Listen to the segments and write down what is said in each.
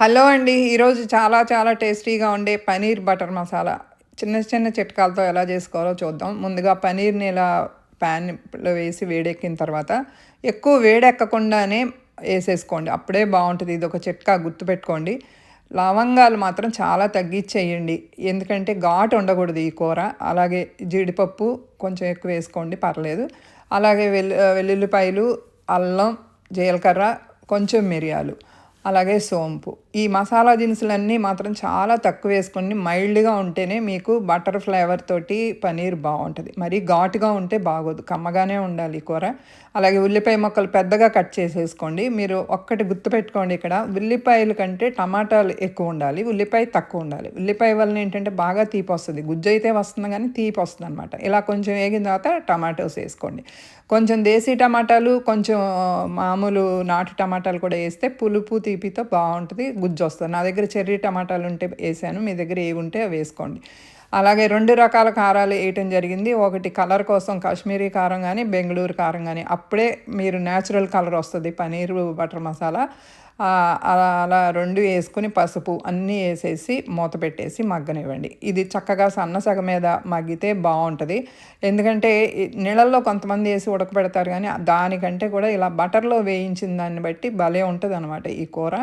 Hello అండి. ఈరోజు చాలా చాలా టేస్టీగా ఉండే పనీర్ బటర్ మసాలా. చిన్న చిన్న చిట్కాలతో ఎలా చేసుకోవాలో చూద్దాం. ముందుగా పనీర్ని ఇలా ప్యాన్లో వేసి వేడెక్కిన తర్వాత ఎక్కువ వేడెక్కకుండానే వేసేసుకోండి. అప్పుడే బాగుంటుంది. ఇది ఒక చిట్కా గుర్తుపెట్టుకోండి లవంగాలు మాత్రం చాలా తగ్గించేయండి ఎందుకంటే ఘాటు ఉండకూడదు ఈ కూర. అలాగే జీడిపప్పు కొంచెం ఎక్కువ వేసుకోండి. పర్లేదు. అలాగే వెల్లు వెల్లుల్లిపాయలు అల్లం జీలకర్ర కొంచెం మిరియాలు. అలాగే సోంపు. ఈ మసాలా దినుసులన్నీ మాత్రం చాలా తక్కువ వేసుకొని మైల్డ్గా ఉంటేనే మీకు బటర్ ఫ్లేవర్ తోటి పనీర్ బాగుంటుంది. మరీ ఘాటుగా ఉంటే బాగోదు. కమ్మగానే ఉండాలి కూర. అలాగే ఉల్లిపాయ ముక్కలు పెద్దగా కట్ చేసేసుకోండి. మీరు ఒక్కటి గుర్తుపెట్టుకోండి ఇక్కడ. ఉల్లిపాయల కంటే టమాటాలు ఎక్కువ ఉండాలి. ఉల్లిపాయ తక్కువ ఉండాలి. ఉల్లిపాయ వలన ఏంటంటే బాగా తీపి వస్తుంది. గుజ్జు అయితే వస్తుంది కానీ తీపి వస్తుంది అనమాట ఇలా కొంచెం వేగిన తర్వాత టమాటోస్ వేసుకోండి. కొంచెం దేశీ టమాటాలు కొంచెం మామూలు నాటు టమాటాలు కూడా వేస్తే పులుపు తీపితో బాగుంటుంది గుజ్జు వస్తుంది నా దగ్గర చెర్రీ టమాటాలు ఉంటే వేసాను మీ దగ్గర ఏవి ఉంటే అవి వేసుకోండి. అలాగే రెండు రకాల కారాలు వేయటం జరిగింది. ఒకటి కలర్ కోసం కాశ్మీరీ కారం కానీ బెంగళూరు కారం కానీ అప్పుడే మీరు న్యాచురల్ కలర్ వస్తుంది పనీర్ బటర్ మసాలా. అలా అలా రెండు వేసుకుని పసుపు అన్నీ వేసేసి మూత పెట్టేసి మగ్గనివ్వండి. ఇది చక్కగా సన్నసగ మీద మగ్గితే బాగుంటుంది ఎందుకంటే నీళ్ళల్లో కొంతమంది వేసి ఉడకబెడతారు కానీ దానికంటే కూడా ఇలా బటర్లో వేయించిన దాన్ని బట్టి భలే ఉంటుంది అనమాట ఈ కూర.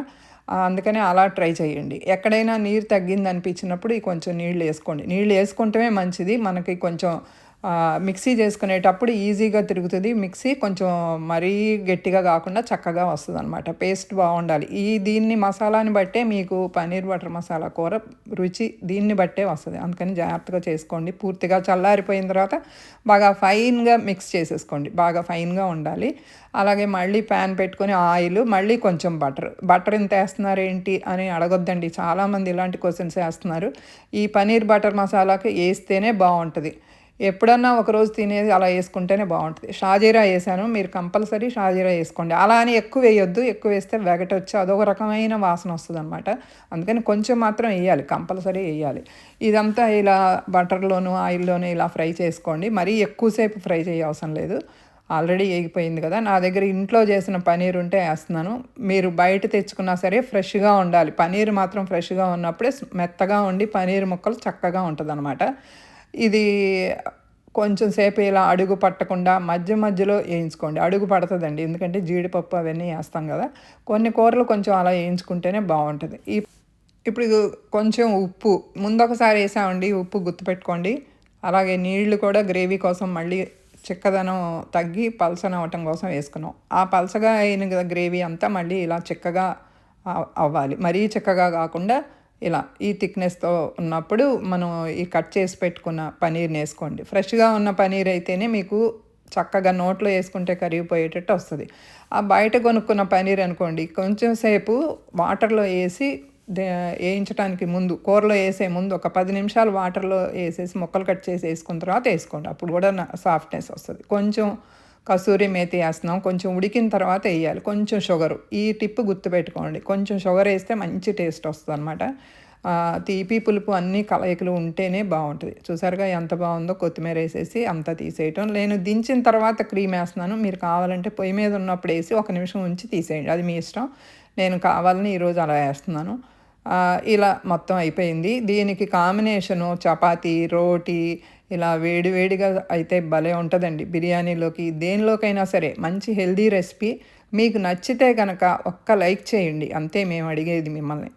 అందుకనే అలా ట్రై చేయండి. ఎక్కడైనా నీరు తగ్గింది అనిపించినప్పుడు కొంచెం నీళ్ళు వేసుకోండి. నీళ్ళు వేసుకుంటమే మంచిది. మనకి కొంచెం మిక్సీ చేసుకునేటప్పుడు ఈజీగా తిరుగుతుంది. మిక్సీ కొంచెం మరీ గట్టిగా కాకుండా చక్కగా వస్తుంది అనమాట పేస్ట్ బాగుండాలి. ఈ దీన్ని మసాలాని బట్టే మీకు పన్నీర్ బటర్ మసాలా కూర రుచి దీన్ని బట్టే వస్తుంది. అందుకని జాగ్రత్తగా చేసుకోండి. పూర్తిగా చల్లారిపోయిన తర్వాత బాగా ఫైన్గా మిక్స్ చేసేసుకోండి. బాగా ఫైన్గా ఉండాలి. అలాగే మళ్ళీ ప్యాన్ పెట్టుకొని ఆయిల్ మళ్ళీ కొంచెం బటర్. బటర్ ఎంత వేస్తున్నారు ఏంటి అని అడగొద్దండి. చాలామంది ఇలాంటి క్వశ్చన్స్ వేస్తున్నారు. ఈ పన్నీర్ బటర్ మసాలాకి వేస్తేనే బాగుంటుంది. ఎప్పుడన్నా ఒకరోజు తినేది అలా వేసుకుంటేనే బాగుంటుంది. షాజీరా వేసాను మీరు కంపల్సరీ షాజీరా వేసుకోండి. అలా అని ఎక్కువ వేయొద్దు ఎక్కువ వేస్తే వెగట వచ్చి అదొక రకమైన వాసన వస్తుంది అనమాట అందుకని కొంచెం మాత్రం వేయాలి కంపల్సరీ వేయాలి. ఇదంతా ఇలా బటర్లోను ఆయిల్లోనూ ఇలా ఫ్రై చేసుకోండి. మరీ ఎక్కువసేపు ఫ్రై చేయవసరం లేదు. ఆల్రెడీ వేగిపోయింది కదా నా దగ్గర ఇంట్లో చేసిన పనీర్ ఉంటే వేస్తున్నాను. మీరు బయట తెచ్చుకున్నా సరే ఫ్రెష్గా ఉండాలి. పనీర్ మాత్రం ఫ్రెష్గా ఉన్నప్పుడే మెత్తగా ఉండి పనీర్ ముక్కలు చక్కగా ఉంటుంది అనమాట ఇది కొంచెం సేపు ఇలా అడుగు పట్టకుండా మధ్య మధ్యలో వేయించుకోండి. అడుగు పడుతుందండి. ఎందుకంటే జీడిపప్పు అవన్నీ వేస్తాం కదా. కొన్ని కూరలు కొంచెం అలా వేయించుకుంటేనే బాగుంటుంది. ఈ ఇప్పుడు కొంచెం ఉప్పు. ముందొకసారి వేసామండి. ఉప్పు గుర్తుపెట్టుకోండి. అలాగే నీళ్ళు కూడా గ్రేవీ కోసం మళ్ళీ చిక్కదనం తగ్గి పలసన అవటం కోసం వేసుకున్నాం. ఆ పలసగా అయిన గ్రేవీ అంతా మళ్ళీ ఇలా చిక్కగా అవ్వాలి. మరీ చిక్కగా కాకుండా ఇలా ఈ థిక్నెస్తో ఉన్నప్పుడు మనం ఈ కట్ చేసి పెట్టుకున్న పనీర్ని వేసుకోండి. ఫ్రెష్గా ఉన్న పనీర్ అయితేనే మీకు చక్కగా నోట్లో వేసుకుంటే కరిగిపోయేటట్టు వస్తుంది. ఆ బయట కొనుక్కున్న పనీర్ అనుకోండి కొంచెం సేపు వాటర్లో వేసి వేయించడానికి ముందు కూరలో వేసే ముందు ఒక పది నిమిషాలు వాటర్లో వేసేసి ముక్కలు కట్ చేసి వేసుకున్న తర్వాత వేసుకోండి. అప్పుడు కూడా సాఫ్ట్నెస్ వస్తుంది. కొంచెం కసూరి మేతి వేస్తున్నాం. కొంచెం ఉడికిన తర్వాత వేయాలి. కొంచెం షుగర్. ఈ టిప్ గుర్తుపెట్టుకోండి. కొంచెం షుగర్ వేస్తే మంచి టేస్ట్ వస్తుంది అనమాట తీపి పులుపు అన్ని కలయికలు ఉంటేనే బాగుంటుంది. చూసారుగా ఎంత బాగుందో కొత్తిమీర వేసేసి అంతా తీసేయటం. నేను దించిన తర్వాత క్రీమ్ వేస్తున్నాను. మీరు కావాలంటే పొయ్యి మీద ఉన్నప్పుడు వేసి ఒక నిమిషం ఉంచి తీసేయండి. అది మీ ఇష్టం. నేను కావాలని ఈరోజు అలా వేస్తున్నాను. ఇలా మొత్తం అయిపోయింది. దీనికి కాంబినేషను చపాతీ రోటీ ఇలా వేడివేడిగా అయితే భలే ఉంటుందండి బిర్యానీలోకి. దేనిలోకైనా సరే మంచి హెల్దీ రెసిపీ. మీకు నచ్చితే కనుక ఒక్క లైక్ చేయండి. అంతే మేము అడిగేది మిమ్మల్ని.